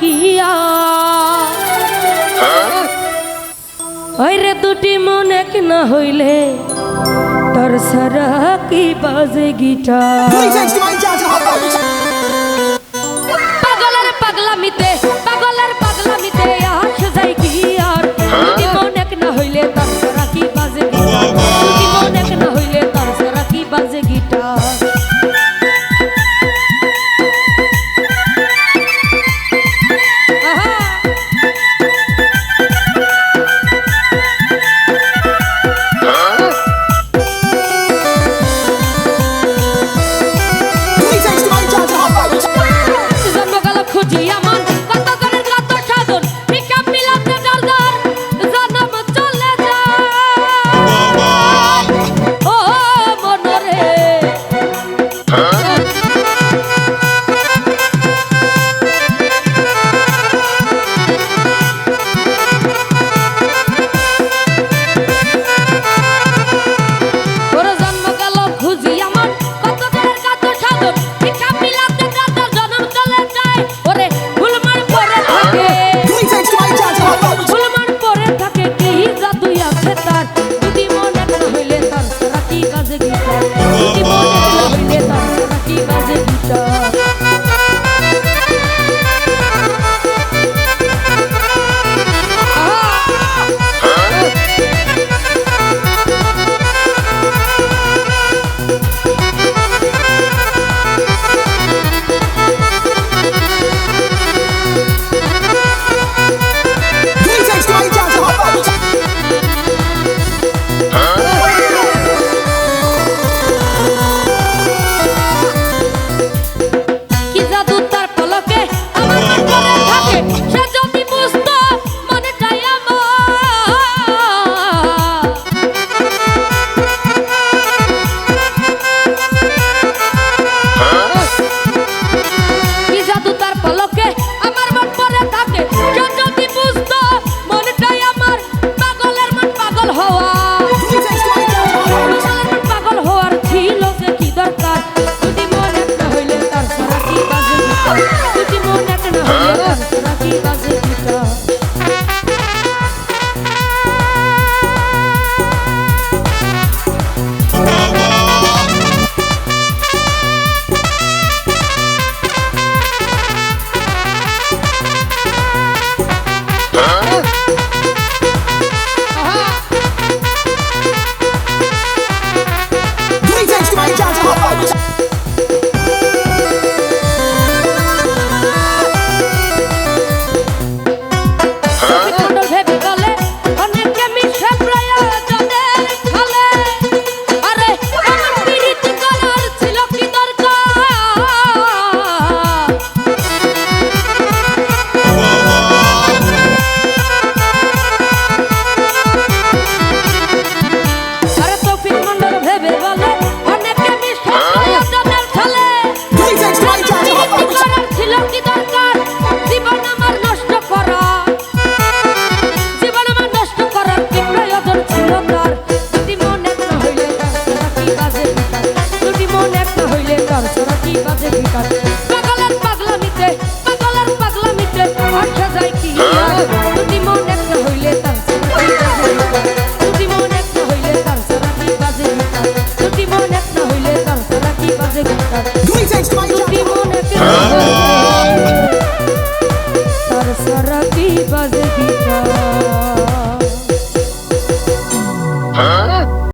কিয়া ওই দুটি মন এক না হইলে তোর সারা কি বাজে গিটার? পাগলামিতে Te amo. তার